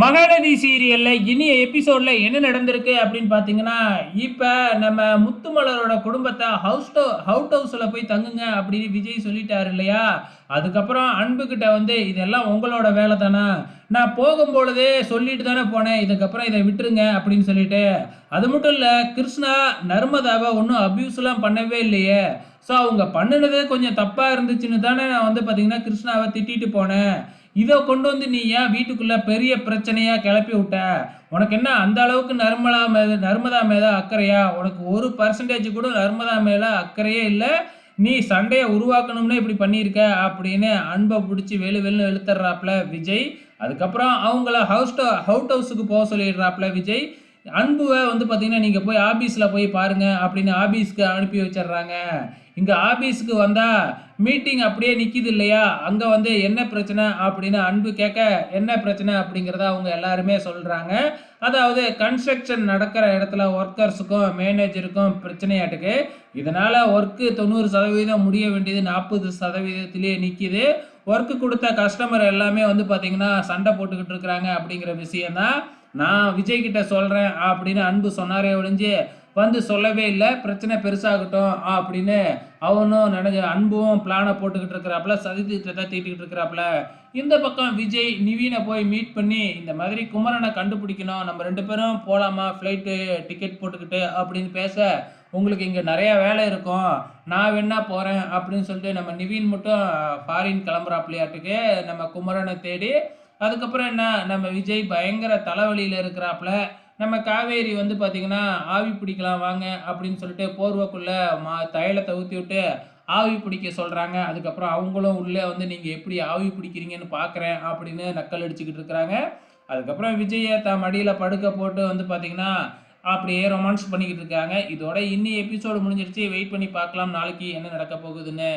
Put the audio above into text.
மகாநதி சீரியல்ல இனிய எபிசோட்ல என்ன நடந்திருக்கு அப்படின்னு பார்த்தீங்கன்னா இப்போ நம்ம முத்துமலரோட குடும்பத்தை ஹவுஸ் ஹவுட் ஹவுஸில் போய் தங்குங்க அப்படின்னு விஜய் சொல்லிட்டாரு இல்லையா? அதுக்கப்புறம் அன்புக்கிட்ட வந்து இதெல்லாம் உங்களோட வேலை தானே நான் போகும்பொழுதே சொல்லிட்டு தானே போனேன். இதுக்கப்புறம் இதை விட்டுருங்க அப்படின்னு சொல்லிட்டு. அது மட்டும் இல்லை கிருஷ்ணா நர்மதாவை ஒன்றும் அப்யூஸ்லாம் பண்ணவே இல்லையே. ஸோ அவங்க பண்ணினதே கொஞ்சம் தப்பாக இருந்துச்சுன்னு தானே நான் வந்து பார்த்தீங்கன்னா கிருஷ்ணாவை திட்டிட்டு போனேன். இதை கொண்டு வந்து நீ ஏன் வீட்டுக்குள்ள பெரிய பிரச்சனையா கிளப்பி விட்ட? உனக்கு என்ன அந்த அளவுக்கு நர்மலா மேல நர்மதா மேலே அக்கறையா? உனக்கு ஒரு பர்சன்டேஜ் கூட நர்மதா மேல அக்கறையே இல்லை. நீ சண்டையை உருவாக்கணும்னு இப்படி பண்ணியிருக்க அப்படின்னு அன்பை பிடிச்சி வெளு வெளு இழுத்துறாப்புல விஜய். அதுக்கப்புறம் அவங்கள ஹவுஸ் ஹவுட் ஹவுஸுக்கு போக சொல்லிடுறாப்ல விஜய். அன்புவை வந்து பார்த்தீங்கன்னா நீங்கள் போய் ஆஃபீஸில் போய் பாருங்க அப்படின்னு ஆஃபீஸ்க்கு அனுப்பி வச்சிடுறாங்க. இங்கே ஆஃபீஸுக்கு வந்தால் மீட்டிங் அப்படியே நிற்கிது இல்லையா? அங்கே வந்து என்ன பிரச்சனை அப்படின்னு அன்பு கேட்க என்ன பிரச்சனை அப்படிங்கிறத அவங்க எல்லாருமே சொல்கிறாங்க அதாவது கன்ஸ்ட்ரக்ஷன் நடக்கிற இடத்துல ஒர்க்கர்ஸுக்கும் மேனேஜருக்கும் பிரச்சனையாட்டுக்கு. இதனால் ஒர்க்கு தொண்ணூறு சதவீதம் முடிய வேண்டியது நாற்பது சதவீதத்திலேயே நிற்கிது ஒர்க்கு கொடுத்த கஸ்டமர் எல்லாமே வந்து பார்த்திங்கன்னா சண்டை போட்டுக்கிட்டு இருக்கிறாங்க அப்படிங்கிற விஷயந்தான் நான் விஜய் கிட்ட சொல்கிறேன் அப்படின்னு அன்பு சொன்னாரே ஒழிஞ்சு வந்து சொல்லவே இல்லை பிரச்சனை பெருசாகட்டும் அப்படின்னு அவனும் நினைஞ்ச அன்பும் பிளானை போட்டுக்கிட்டு இருக்கிறாப்புல சதி திட்டத்தை தீட்டிக்கிட்டு இருக்கிறாப்புல. இந்த பக்கம் விஜய் நிவீனை போய் மீட் பண்ணி இந்த மாதிரி குமரனை கண்டுபிடிக்கணும் நம்ம ரெண்டு பேரும் போகலாமா ஃப்ளைட்டு டிக்கெட் போட்டுக்கிட்டு அப்படின்னு பேச உங்களுக்கு இங்கே நிறையா வேலை இருக்கும் நான் வேணா போகிறேன் அப்படின்னு சொல்லிட்டு நம்ம நிவீன் மட்டும் ஃபாரின் கிளம்புறாப்புலையாட்டுக்கு நம்ம குமரனை தேடி அதுக்கப்புறம் என்ன? நம்ம விஜய் பயங்கர தலைவலியில் இருக்கிறாப்புல நம்ம காவேரி வந்து பார்த்திங்கன்னா ஆவி பிடிக்கலாம் வாங்க அப்படின்னு சொல்லிட்டு போர்வைக்குள்ளே மா தைலத்தை ஊற்றி விட்டு ஆவி பிடிக்க சொல்கிறாங்க அதுக்கப்புறம் அவங்களும் உள்ளே வந்து நீங்கள் எப்படி ஆவி பிடிக்கிறீங்கன்னு பார்க்குறேன் அப்படின்னு நக்கல் அடிச்சுக்கிட்டு இருக்கிறாங்க. அதுக்கப்புறம் விஜயை த மடியில் படுக்க போட்டு வந்து பார்த்திங்கன்னா அப்படியே ரொமான்ஸ் பண்ணிக்கிட்டு இருக்காங்க. இதோட இன்னி எபிசோடு முடிஞ்சிருச்சு. வெயிட் பண்ணி பார்க்கலாம் நாளைக்கு என்ன நடக்க போகுதுன்னு.